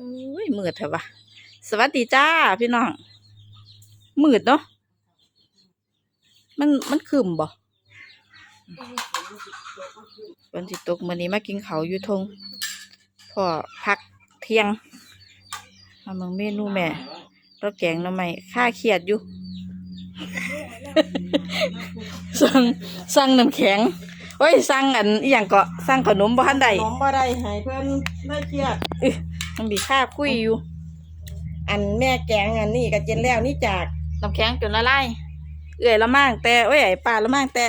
เอ้ยมืดเถอะวะสวัสดีจ้าพี่น้อง มืดเนาะ มันมันคืมบ่วันที่ตกมื้อนี้มากินข้าวอยู่ทงพ่อพักเที่ยงมาเมืองเมนูแม่เราแกงหน่อไม้ค่าเครียดอยู่ สั่งสั่งน้ำแข็งโอ้ยสั่งอันอหย่างก็สั่งขนมบ่ทันใดขนมบ่ได้ให้เพิ่นได้เครียดอื้อ มันมีค่าคุยอยู่ อันแม่แกงอันนี้ก็เจนแล้วนี่จากน้ำแข็งจนละลายเอื่อยละมั่งแต่โอ้ยไอ้ป่าละมั่งแต่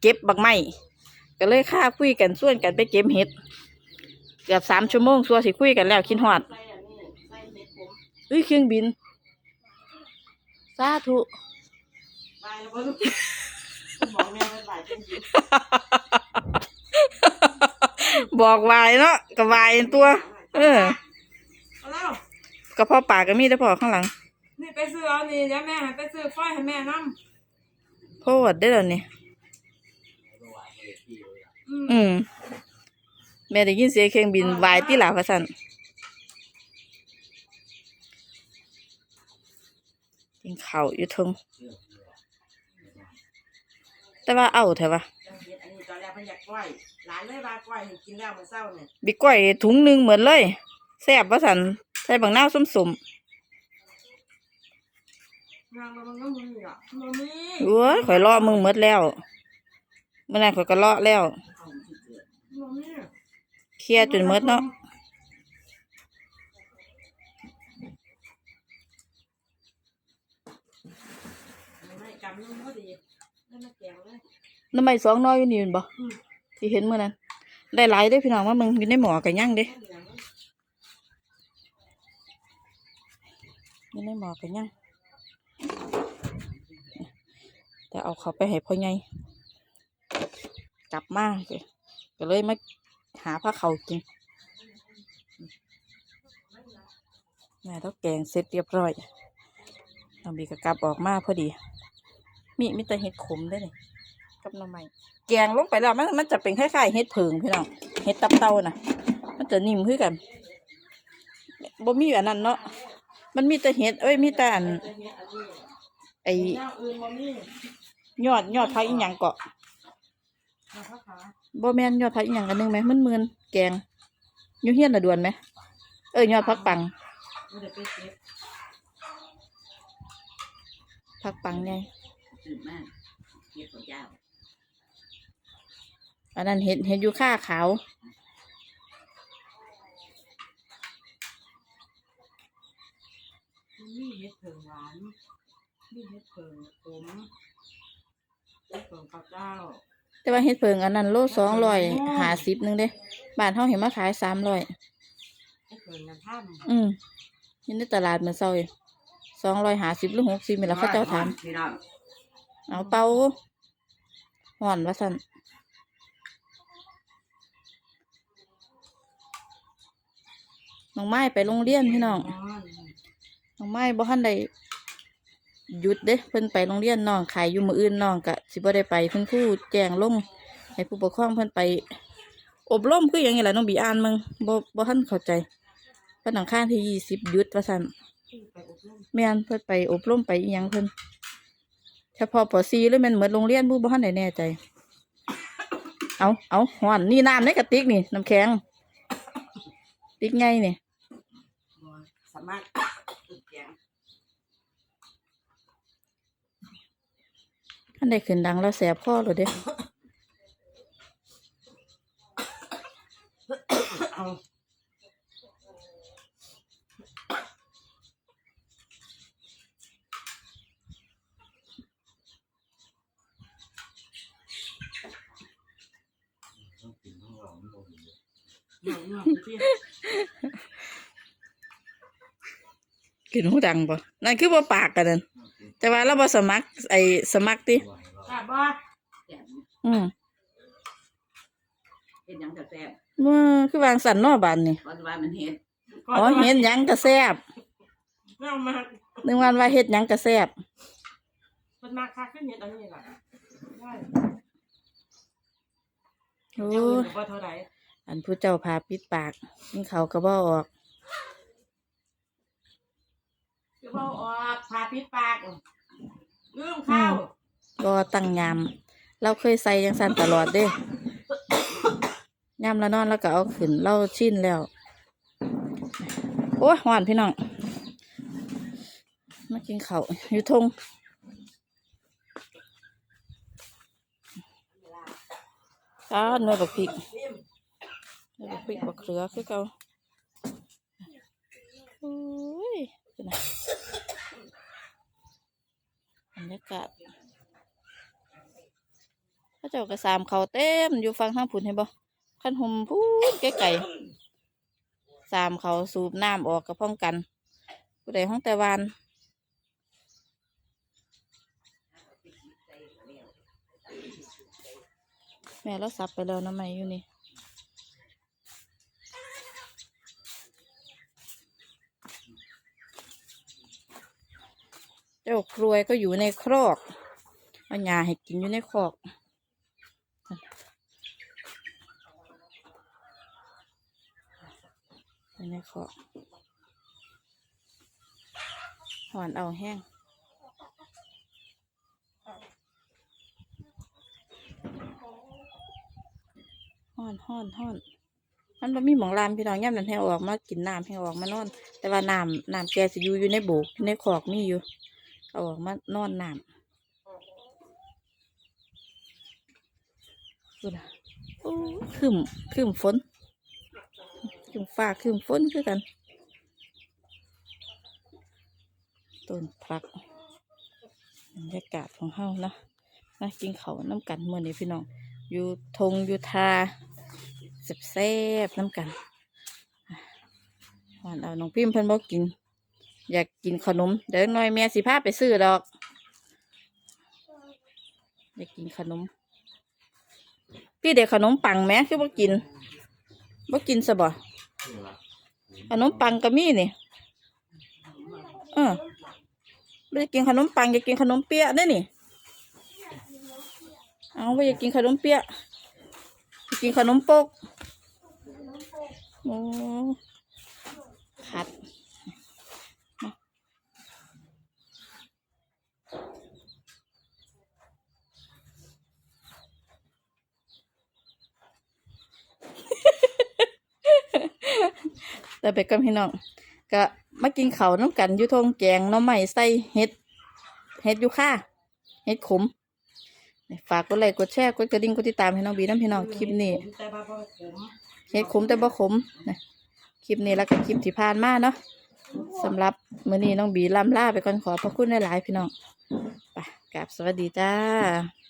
เก็บบักไม้ก็เลยค่าคุยกันส่วนกันไปเก็บเห็ดเกือบสามชั่วโมงสัวสิคุยกันแล้วคิดฮอดใส่อันนี้ใส่เม็ดผมเอ้ยเครื่องบินสาธุบายแล้วบ่รู้บอกแม่เพิ่นบายเป็นหญิงบอกวายเนาะก็วายตัว เออ เอาแล้วกระเพาะปลาก็มีแต่พอข้างหลัง นี่ไปซื้อเอานี่เดี๋ยวแม่ให้ไปซื้อฝ้อยให้แม่นำโพดได้แล้วนี่อืมอืม แม่ได้ยินเสียงเครื่องบินวายที่หลาพะสันกินข้าวอยู่เทึงแต่ว่าเอาเถอะวะจังเฮ็ดอันนี้ตอนแรกเพิ่นอยากกล้วยหลานเลยว่ากล้วยให้กินแล้วมื้อเช้าเนี่ย บิกก้อยถุงหนึ่งเหมือนเลย แซ่บพะสันใส่บางนาวส้มสมนางมันก็มีอะบ่มีๆโอ้ยข่อยเลาะมึงหมดแล้วเมื่อนั้นข่อยก็เลาะแล้วบ่มีเคลียร์จนหมดเนาะไม่กำนึงพอดีแล้วมาแกงเลยน้ำใบสองน้อยอยู่นี่แม่นบ่อืมที่เห็นเมื่อนั้นได้หลายเด้อพี่น้องว่ามึงอยู่ในหมอกันยังเด้อยู่ ในหมอกันยังแต่เอาเขาไปให้พ่อใหญ่กลับมาสิก็เลยมาหาผ้าเขากินแม่ต้องแกงเสร็จเรียบร้อยน้องบีก็กลับออกมาพอดี มีมีแต่เห็ดขมได้เลยกับหน่อไม้แกงลงไปแล้วมันมันจะเป็นคล้ายๆเห็ดเพิงพี่น้องเห็ดตับเต่านะมันจะนิ่มขึ้นกันบ่มีอันนั้นเนาะ มันมีแต่เห็ดเอ้ยมีแต่อันไอ้ยอดยอดพักอีหยังเกาะบ่แม่นยอดพักอีหยังกันนึงไหมมันมืนแกงยูเฮียนละดวนไหมเอ้ยยอดพักปังพักปังไงอันนั้นเห็ดเห็ดอยู่ข้าขาว มีเห็ดเผิงหวาน มีเห็ดเผิงขมเห็ดเผิงปลาเจ้าแต่ว่าเห็ดเพิงอันนั้นโลสองร้อยหาสิบนึงเด้บ้านเฮาเห็นมาขายสามร้อยเห็ดเผิงน้ำท่ำอืมอยินในตลาดเหมือนเซอยสองร้อยหาสิบหรือหกสิบมีแล้วเขาเจ้าถามพี่น้องเอาเป่าห่อนว่าสันน้องไม้ไปโรงเรียนพี่น้อง น้องไม้บ่ทันได้หยุดเด้เพิ่นไปโรงเรียนน้องขายอยู่มืออื่นน้องก็สิบ่ได้ไปเพิ่นครูแจ้งลงให้ผู้ปกครองเพิ่นไป อบรมคือหยังไงล่ะน้องบีอ่านมึงบ่บ่ทันเข้าใจวันอังคารที่ยี่สิบหยุดว่าซั่นไมแม่นเพิ่นไปอบรมไปอีหยังเพิ่นเฉพาะป .4 หรือแม่นเหมือนโรงเรียนผู้บ่ทันได้แน่ใจ เอาเอาฮ้อนนี่น้ำในกระติกนี่น้ำแข็ง ติ๊กไงนี่สามารถตึกแกง ท่านได้ขึ้นดังแล้วแสบคอเลยเด้เอาหน่อยหน่อกินหูดังปะนั่นคือบ่าปากกันนั่น แต่ว่าเราบ่สมัคร ไอ้สมัครติค่ะบ่อืมเห็ดหยังกระแซบมือคือวางสันเนอบานนี่วันวานมันเห็ดอ๋อเห็นหยังกระแซบเอามานึกวันว่าเฮ็ดหยังกระแซบเป็นมาคักขึ้นเห็ดอันนี้ล่ะได้โอ้เจ้าอื่ยนบ่เท่าไหร่อันผู้เจ้าพาปิดปากกินเขาวก็บ่ออกเบาออกพาปิดปาก ลืมข้าวก็ตั้งยามเราเคยใส่ยังสั่นตลอดเด้ยามแล้วนอนแล้วก็เอาขึ้นเราชินแล้ว โอ้ยหวานพี่น้องมากินเขาอยู่ทงก้าหน่วยบักพริกหน่วยบักพริกบักเขือคือเก่าโอ้ยเป็นไง รรยากาศพระเจ้ากระสามเขาเต็มอยู่ฟังทางผุนเห็นบ่ขันหุมพูนไกลๆสามเขาสูบน้ำออกกับพ้องกันผู้ใดห้องแต่วานแม่เราสับไปแล้วนะไม่อยู่นี่ เจ้าครวยก็อยู่ในครอกเอาหญ้าให้กินอยู่ในครอกอยู่ในครอกหอนเอาแห้งห้อนห้อนห้อนมันบ่มีหมองลามพี่น้องย่ำนั้นให้ออกมากินน้ำให้ออกมานอน แต่ว่าน้ำน้ำแกสิอยู่อยู่ในโบกอยู่ในครอกมีอยู่ อาออกมานอนน้ำดูนะโอ้ขึ้นขึ้นฝนขึ้นฟ้าขึ้นฝนคือกันต้นพักบรรยากาศของเฮานะนะกินเขาน้ำกันเมื่อนี้พี่น้อง อยู่ทงอยู่ทาแซ่บๆน้ำกันหวานเอาน้องพิมพ์เพิ่นบอกกิน อยากกินขนม เดี๋ยวหน่อยแม่สิพาไปซื้อดอก อยากกินขนม พี่เด็กขนมปังแม่คือบ่กินบ่กินซะบ่ขนมปังก็มีนี่เออไม่ได้กินขนมปังอยากกินขนมเปี๊ยะได้นี่เอาไปอยากกินขนมเปี๊ยะอยากกินขนมปกโอ้ขัด แต่ไปกับพี่น้องก็มากินเขาน้ำกันอยู่ทงแกงน้ำใหม่ใส่เห็ดเห็ดยูค่ะเห็ดขมฝากกดไลค์กดแชร์กดกระดิ่งกดติดตามให้น้องบีน้ำพี่น้องคลิปนี่เห็ดขมแต่บ่ขมนะคลิปนี้แล้วก็คลิปที่ผ่านมาเนาะสำหรับมื้อนี้น้องบีลำลาไปก่อนขอพระคุณหลายๆพี่น้องไปกราบสวัสดีจ้า